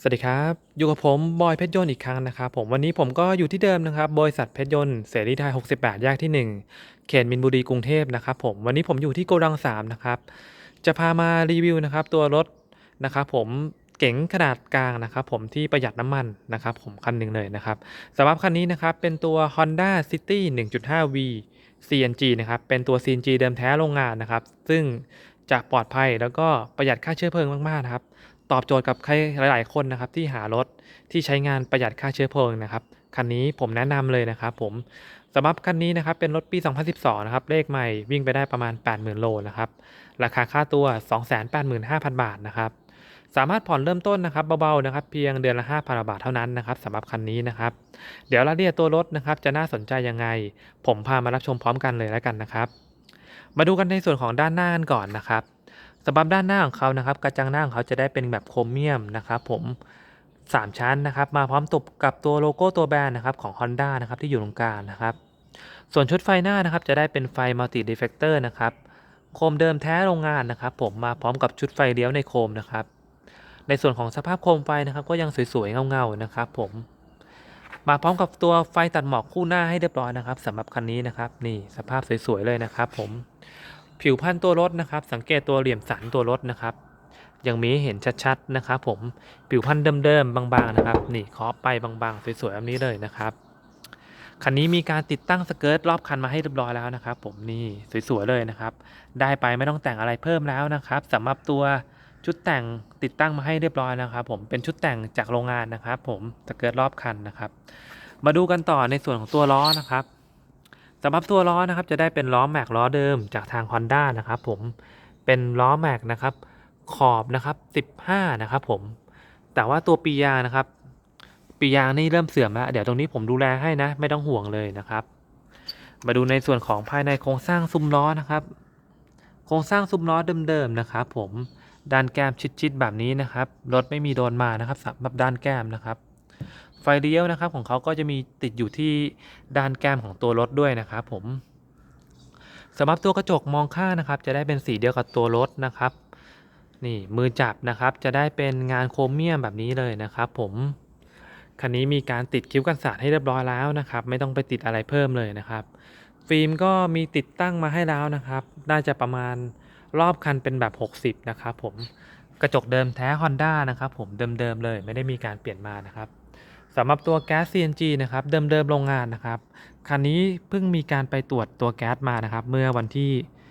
สวัสดีครับ อยู่กับผมบอยเพชรยนต์อีกครั้งนะครับผมวันนี้ผมก็อยู่ที่เดิมนะครับบริษัทเพชรยนต์เสรีไทย 68 แยกที่ 1 เขตมินบุรีกรุงเทพนะครับผมวันนี้ผมอยู่ที่โกดัง 3 นะครับ จะพามารีวิวนะครับตัวรถนะครับผมเก๋งขนาดกลางนะครับผมที่ประหยัดน้ำมันนะครับผมคันหนึ่งเลยนะครับสำหรับคันนี้นะครับเป็นตัว Honda City 1.5V CNG นะครับเป็นตัว CNG เดิมแท้โรงงานนะครับ ซึ่งจะปลอดภัยแล้วก็ประหยัดค่าเชื้อเพลิงมากๆนะครับ ตอบโจทย์กับใครหลาย ๆ คนนะครับที่หารถที่ใช้งานประหยัดค่าเชื้อเพลิงนะครับคันนี้ผมแนะนำเลยนะครับผมสำหรับคันนี้นะครับเป็นรถปี 2012 นะครับเลขใหม่วิ่งไปได้ประมาณ 80,000 โลนะครับราคาค่าตัว 285,000 บาทนะครับสามารถผ่อนเริ่มต้นนะครับเบาๆนะครับเพียงเดือนละ5,000บาทเท่านั้นนะครับสำหรับคันนี้นะครับ เดี๋ยวรายละเอียดตัวรถนะครับจะน่าสนใจยังไง ผมพามารับชมพร้อมกันเลยแล้วกันนะครับ มาดูกันในส่วนของด้านหน้ากันก่อนนะครับ สำหรับด้านหน้าของเขานะครับกระจังหน้าของเขาจะได้เป็นแบบโครเมียมนะครับผม 3 ชั้นนะครับ มาพร้อมตบกับตัวโลโก้ตัวแบรนด์นะครับของ Honda นะครับที่อยู่ตรงกลางนะครับ ส่วนชุดไฟหน้านะครับจะได้เป็นไฟมัลติดีเฟกเตอร์นะครับโคมเดิมแท้โรงงานนะครับ ผมมาพร้อมกับชุดไฟเลี้ยวในโคมนะครับ ในส่วนของสภาพโคมไฟนะครับ ก็ยังสวยๆเงาๆนะครับผมมาพร้อมกับตัวไฟตัดหมอกคู่หน้าให้เรียบร้อยนะครับสำหรับคันนี้นะครับ นี่สภาพสวยๆเลยนะครับผม ผิวพันธุ์ตัวรถนะครับ สังเกตตัวเหลี่ยมสันตัวรถนะครับ ยังนี้เห็นชัดๆนะครับผมผิวพันธุ์เดิมๆบางๆนะครับ นี่เคาะไปบางๆ สวยๆแบบนี้เลยนะครับคันนี้มีการติดตั้งสเกิร์ตรอบคันมาให้เรียบร้อยแล้วนะครับ ผมนี่สวยๆเลยนะครับ ได้ไปไม่ต้องแต่งอะไรเพิ่มแล้วนะครับสำหรับตัวชุดแต่งติดตั้งมาให้เรียบร้อยนะครับ ผมเป็นชุดแต่งจากโรงงานนะครับ ผมสเกิร์ตรอบคันนะครับ มาดูกันต่อในส่วนของตัวล้อนะครับ สำหรับตัวล้อนะครับจะได้เป็นล้อแม็กล้อเดิมจากทาง Honda นะครับผมเป็นล้อแม็กนะครับขอบนะครับ15นะครับผมแต่ว่าตัวปียางนะครับ ปียางนี่เริ่มเสื่อมแล้วเดี๋ยวตรงนี้ผมดูแลให้นะ ไม่ต้องห่วงเลยนะครับ มาดูในส่วนของภายในโครงสร้างซุ้มล้อนะครับ โครงสร้างซุ้มล้อเดิมๆนะครับ ผมด้านแก้มชิดๆแบบนี้นะครับรถไม่มีโดนมานะครับสำหรับด้านแก้มนะครับ ไฟเลี้ยวนะครับของเขาก็จะมีติดอยู่ที่ด้านแก้มของตัวรถด้วยนะครับผมสำหรับตัวกระจกมองข้างนะครับ จะได้เป็นสีเดียวกับตัวรถนะครับ นี่มือจับนะครับ จะได้เป็นงานโครเมียมแบบนี้เลยนะครับผมคันนี้มีการติดคิ้วกันสาดให้เรียบร้อยแล้วนะครับ ไม่ต้องไปติดอะไรเพิ่มเลยนะครับ ฟิล์มก็มีติดตั้งมาให้แล้วนะครับ น่าจะประมาณรอบคันเป็นแบบ 60 นะครับผมกระจกเดิมแท้ Honda นะครับผมเดิมๆเลยไม่ได้มีการเปลี่ยนมานะครับ สำหรับตัวแก๊ส CNG นะครับเดิมๆโรงงานนะครับคันนี้เพิ่งมีการไปตรวจตัวแก๊สมานะครับ เมื่อวันที่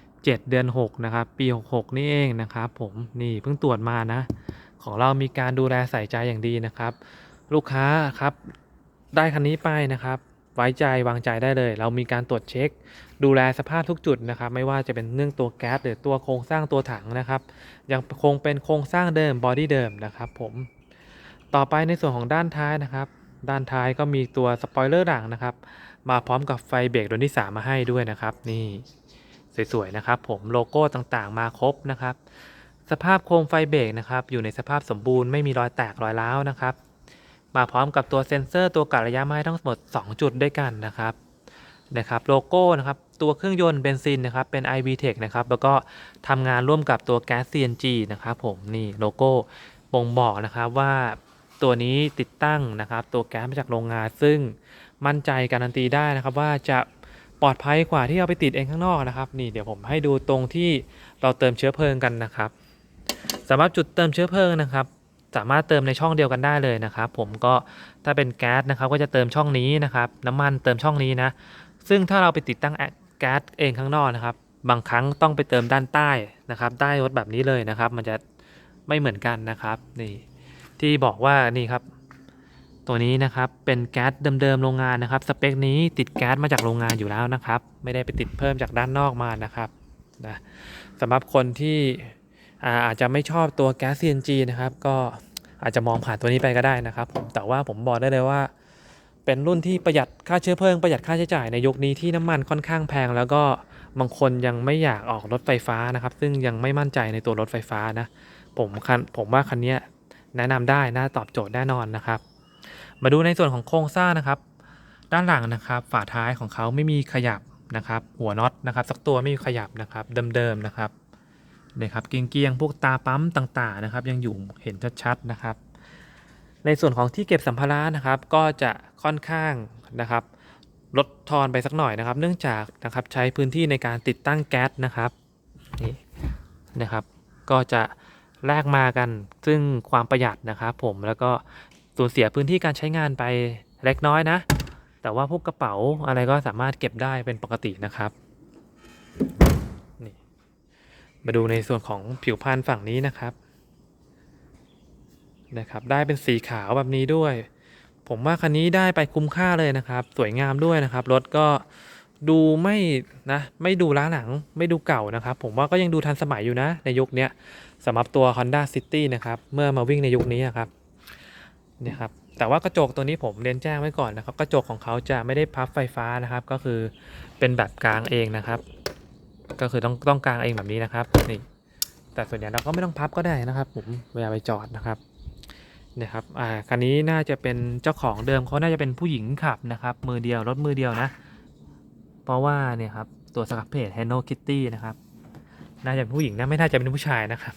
7 เดือน 6 นะครับ ปี 66 นี่เองนะครับผมนี่เพิ่งตรวจมานะ ของเรามีการดูแลใส่ใจอย่างดีนะครับ ลูกค้าครับได้คันนี้ไปนะครับไว้ใจวางใจได้เลย เรามีการตรวจเช็ค ดูแลสภาพทุกจุดนะครับ ไม่ว่าจะเป็นเรื่องตัวแก๊สหรือตัวโครงสร้างตัวถังนะครับ ยังคงเป็นโครงสร้างเดิมบอดี้เดิมนะครับผม ต่อไปในส่วนของด้านท้ายนะครับ ด้านท้ายก็มีตัวสปอยเลอร์หลังนะครับ มาพร้อมกับไฟเบรกดวงที่ 3 มาให้ด้วยนะครับ นี่สวยๆนะครับผมโลโก้ต่างๆมาครบนะครับ สภาพโคมไฟเบรกนะครับ อยู่ในสภาพสมบูรณ์ไม่มีรอยแตกรอยร้าวนะครับ มาพร้อมกับตัวเซ็นเซอร์ตัวกะระยะไม้ทั้งหมด 2 จุดด้วยกันนะครับนะครับโลโก้นะครับตัวเครื่องยนต์เบนซินนะครับเป็น iV Tech นะครับแล้วก็ทำงานร่วมกับตัวแก๊ส CNG นะครับผมนี่โลโก้บ่งบอกนะครับว่า ตัวนี้ติดตั้งนะครับ ตัวแก๊สมาจากโรงงาน ซึ่งมั่นใจการันตีได้นะครับ ว่าจะปลอดภัยกว่าที่เอาไปติดเองข้างนอกนะครับนี่เดี๋ยวผมให้ดูตรงที่เราเติมเชื้อเพลิงกันนะครับสำหรับจุดเติมเชื้อเพลิงนะครับ สามารถเติมในช่องเดียวกันได้เลยนะครับ ผมก็ถ้าเป็นแก๊สนะครับ ก็จะเติมช่องนี้นะครับ น้ำมันเติมช่องนี้นะ ซึ่งถ้าเราไปติดตั้งแก๊สเองข้างนอกนะครับ บางครั้งต้องไปเติมด้านใต้นะครับใต้รถแบบนี้เลยนะครับ มันจะไม่เหมือนกันนะครับนี่ ที่บอกว่านี่ครับ ตัวนี้นะครับเป็นแก๊สเดิมๆโรงงานนะครับ สเปคนี้ติดแก๊สมาจากโรงงานอยู่แล้วนะครับ ไม่ได้ไปติดเพิ่มจากด้านนอกมานะครับนะสำหรับคนที่อาจจะไม่ชอบตัวแก๊ส CNG นะครับ ก็อาจจะมองผ่านตัวนี้ไปก็ได้นะครับผมแต่ว่าผมบอกได้เลยว่า เป็นรุ่นที่ประหยัดค่าเชื้อเพลิงประหยัดค่าใช้จ่ายในยุคนี้ที่น้ำมันค่อนข้างแพง แล้วก็บางคนยังไม่อยากออกรถไฟฟ้านะครับ ซึ่งยังไม่มั่นใจในตัวรถไฟฟ้านะผมคันผมว่าคันนี้ แนะนำได้น่าตอบโจทย์แน่นอนนะครับ มาดูในส่วนของโครงสร้างนะครับ ด้านหลังนะครับฝาท้ายของเขาไม่มีขยับนะครับ หัวน็อตนะครับ สักตัวไม่มีขยับนะครับ เดิมๆนะครับนี่ครับเกียงๆพวกตาปั๊มต่างๆนะครับ ยังอยู่เห็นชัดๆนะครับ ในส่วนของที่เก็บสัมภาระนะครับ ก็จะค่อนข้างนะครับ ลดทอนไปสักหน่อยนะครับ เนื่องจากนะครับใช้พื้นที่ในการติดตั้งแก๊สนะครับนี่นะครับ ก็จะ แลกมากัน ซึ่งความประหยัดนะครับผมแล้วก็สูญเสียพื้นที่การใช้งานไปเล็กน้อยนะ แต่ว่าพวกกระเป๋าอะไรก็สามารถเก็บได้เป็นปกตินะครับนี่มาดูในส่วนของผิวพรรณฝั่งนี้นะครับนะครับ ได้เป็นสีขาวแบบนี้ด้วย ผมว่าคันนี้ได้ไปคุ้มค่าเลยนะครับ สวยงามด้วยนะครับ รถก็ ดูไม่นะไม่ดูล้าหลังไม่ดูเก่านะครับ ผมว่าก็ยังดูทันสมัยอยู่นะ ในยุคนี้สำหรับตัว Honda City นะครับเมื่อมาวิ่งในยุคนี้ครับเนี่ยครับแต่ว่ากระจกตัวนี้ผมเรียนแจ้งไว้ก่อนนะครับ กระจกของเขาจะไม่ได้พับไฟฟ้านะครับ ก็คือเป็นแบบกลางเองนะครับ ก็คือต้องต้องกลางเองแบบนี้นะครับนี่แต่ส่วนใหญ่เราก็ไม่ต้องพับก็ได้นะครับ ผมเวลาไปจอดนะครับนี่ครับอ่าคันนี้น่าจะเป็นเจ้าของเดิมเขาน่าจะเป็นผู้หญิงขับนะครับ มือเดียวรถมือเดียวนะ เพราะว่าเนี่ยครับตัวสครับเพจ Hello Kitty นะครับ น่าจะเป็นผู้หญิงนะไม่น่าจะเป็นผู้ชายนะครับ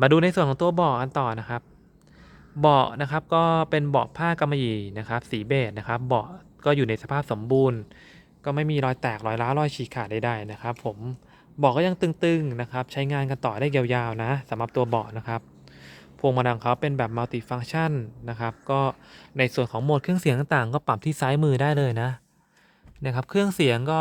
มาดูในส่วนของตัวเบาะกันต่อนะครับ เบาะนะครับก็เป็นเบาะผ้ากำมะหยี่นะครับ สีเบจนะครับ เบาะก็อยู่ในสภาพสมบูรณ์ ก็ไม่มีรอยแตกรอยร้าวรอยฉีกขาดใดๆนะครับ ผมเบาะก็ยังตึงๆนะครับ ใช้งานกันต่อได้ยาวๆนะสำหรับตัวเบาะนะครับพวงมาลัยของเขาเป็นแบบมัลติฟัง c t ชันนะครับ ก็ในส่วนของโหมดเครื่องเสียงต่างๆ ก็ปรับที่ซ้ายมือได้เลยนะ นะครับ เครื่องเสียงก็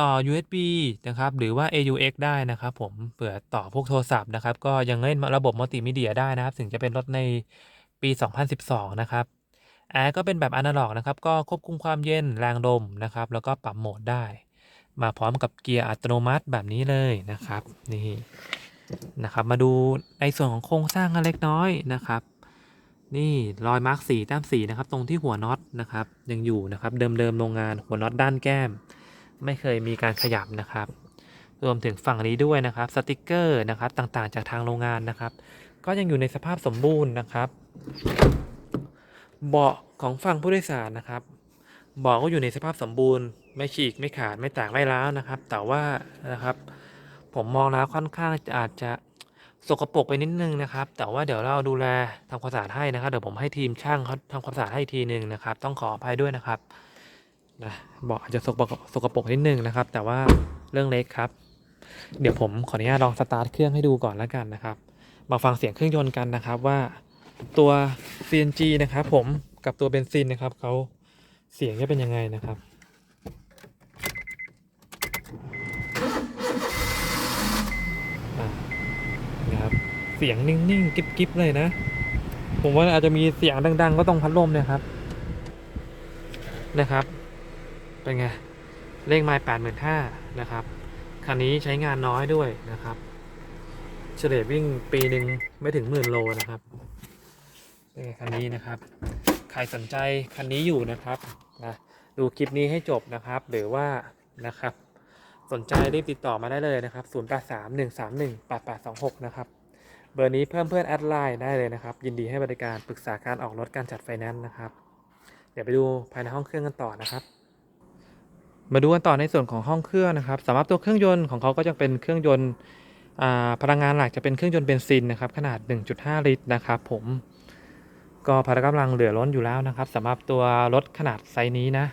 ต่อ USB นะครับ หรือว่า AUX ได้นะครับ ผมเผื่อต่อพวกโทรศัพท์นะครับ ก็ยังเล่นระบบมัลติมีเดียได้นะครับ ถึงจะเป็นรถในปี 2012 นะครับแอร์ก็เป็นแบบอนาล็อกนะครับ ก็ควบคุมความเย็นแรงลมนะครับ แล้วก็ปรับโหมดได้ มาพร้อมกับเกียร์อัตโนมัติแบบนี้เลยนะครับ นี่นะครับ มาดูในส่วนของโครงสร้างกันเล็กน้อยนะครับ นี่รอยมาร์กสีแต้มสีนะครับ ตรงที่หัวน็อตนะครับ ยังอยู่นะครับ เดิมๆโรงงานหัวน็อตด้านแก้ม ไม่เคยมีการขยับนะครับ รวมถึงฝั่งนี้ด้วยนะครับสติกเกอร์นะครับต่างๆ จากทางโรงงานนะครับ ก็ยังอยู่ในสภาพสมบูรณ์นะครับ เบาะของฝั่งผู้โดยสารนะครับเบาะก็อยู่ในสภาพสมบูรณ์ ไม่ฉีกไม่ขาดไม่แตกไม่ร้าวนะครับ แต่ว่านะครับ ผมมองแล้วค่อนข้างจะอาจจะ สกปรกไปนิดนึงนะครับ แต่ว่าเดี๋ยวเราดูแลทำความสะอาดให้นะครับ เดี๋ยวผมให้ทีมช่างเขาทำความสะอาดให้อีกทีหนึ่งนะครับ ต้องขออภัยด้วยนะครับนะบอกอาจจะสกปรกสกปรกนิดนึงนะครับ แต่ว่าเรื่องเล็กครับ เดี๋ยวผมขออนุญาตลองสตาร์ทเครื่องให้ดูก่อนแล้วกันนะครับ มาฟังเสียงเครื่องยนต์กันนะครับว่าตัว CNG นะครับ ผมกับตัวเบนซินนะครับเขาเสียงจะเป็นยังไงนะครับ อะนะครับ เสียงนิ่งๆกิ๊บๆเลยนะ ผมว่าอาจจะมีเสียงดัง ๆ ก็ต้องพัดลมเนี่ยครับ นะครับ เป็นไง เลขไม้แปดหมื่นห้านะครับ คันนี้ใช้งานน้อยด้วยนะครับเฉลี่ยวิ่งปีหนึ่งไม่ถึงหมื่นโลนะครับเป็นไงคันนี้นะครับ ใครสนใจคันนี้อยู่นะครับนะดูคลิปนี้ให้จบนะครับ หรือว่านะครับ สนใจรีบติดต่อมาได้เลยนะครับ 0831318826 นะครับ เบอร์นี้เพิ่มเพื่อนแอดไลน์ได้เลยนะครับ ยินดีให้บริการปรึกษาการออกรถการจัดไฟแนนซ์นะครับ เดี๋ยวไปดูภายในห้องเครื่องกันต่อนะครับ มาดูกันต่อในส่วนของห้องเครื่องนะครับสำหรับตัวเครื่องยนต์ของเขาก็จะเป็นเครื่องยนต์พลังงานหลักจะเป็นเครื่องยนต์เบนซินนะครับขนาด 1.5 ลิตรนะครับผมก็พละกำลังเหลือล้นอยู่แล้วนะครับสำหรับตัวรถขนาดไซส์นี้นะ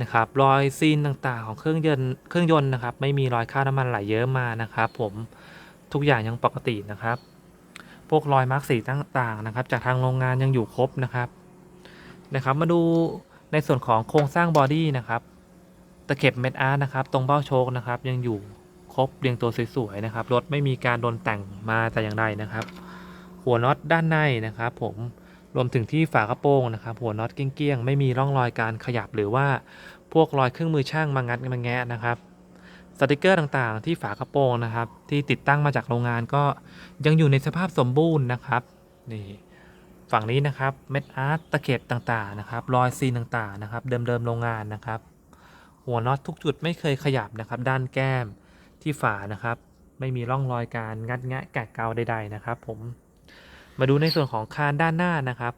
นะครับรอยซีนต่างๆของเครื่องยนต์เครื่องยนต์นะครับ ไม่มีรอยค่าน้ำมันไหลเยอะมานะครับผม ทุกอย่างยังปกตินะครับ พวกรอยมาร์กสีต่างๆนะครับ จากทางโรงงานยังอยู่ครบนะครับนะครับ มาดูในส่วนของโครงสร้างบอดี้นะครับตะเข็บเม็ดอาร์นะครับ ตรงเบ้าโชคนะครับ ยังอยู่ครบเรียงตัวสวยๆนะครับรถไม่มีการโดนแต่งมาแต่อย่างใดนะครับ หัวน็อตด้านในนะครับ ผมรวมถึงที่ฝากระโปรงนะครับ หัวน็อตเกี้ยงๆไม่มีร่องรอยการขยับหรือว่าพวกรอยเครื่องมือช่างมางัดมาแงะนะครับ สติกเกอร์ต่างๆ ที่ฝากระโปรงนะครับ ที่ติดตั้งมาจากโรงงานก็ยังอยู่ในสภาพสมบูรณ์นะครับนี่ฝั่งนี้นะครับเม็ดอาร์ตตะเข็บต่างๆนะครับรอยซีนต่างๆนะครับ เดิมๆโรงงานนะครับ หัวน็อตทุกจุดไม่เคยขยับนะครับ ด้านแก้มที่ฝานะครับ ไม่มีร่องรอยการงัดแงะแกะเกาใดๆนะครับ ผมมาดูในส่วนของคานด้านหน้านะครับ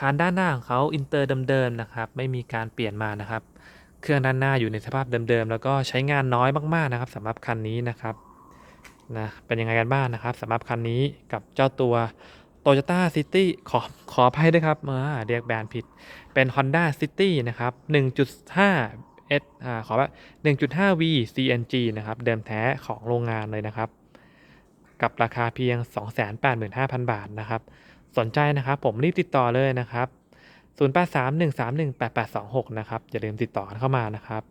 คานด้านหน้าของเขาอินเตอร์เดิมๆนะครับ ไม่มีการเปลี่ยนมานะครับ เครื่องด้านหน้าอยู่ในสภาพเดิมๆ แล้วก็ใช้งานน้อยมากๆนะครับสำหรับคันนี้นะครับนะเป็นยังไงกันบ้างนะครับสำหรับคันนี้กับเจ้าตัว Toyota City ขอขออภัยด้วยครับเอาเรียกแบรนด์ผิดเป็น Honda City นะครับ 1.5 S อ่าขอว่า 1.5V CNG นะครับ เดิมแท้ของโรงงานเลยนะครับ กับราคาเพียง 285,000 บาทนะครับ สนใจนะครับผมรีบติดต่อเลยนะครับ 0831318826 นะครับ อย่าลืมติดต่อเข้ามานะครับ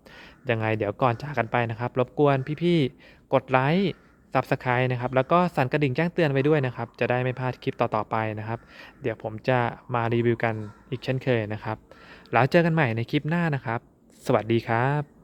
ยังไงเดี๋ยวก่อนจากกันไปนะครับ รบกวนพี่ๆ กดไลค์ Subscribe นะครับ แล้วก็สั่นกระดิ่งแจ้งเตือนไปด้วยนะครับ จะได้ไม่พลาดคลิปต่อๆไปนะครับ เดี๋ยวผมจะมารีวิวกันอีกเช่นเคยนะครับ แล้วเจอกันใหม่ในคลิปหน้านะครับ สวัสดีครับ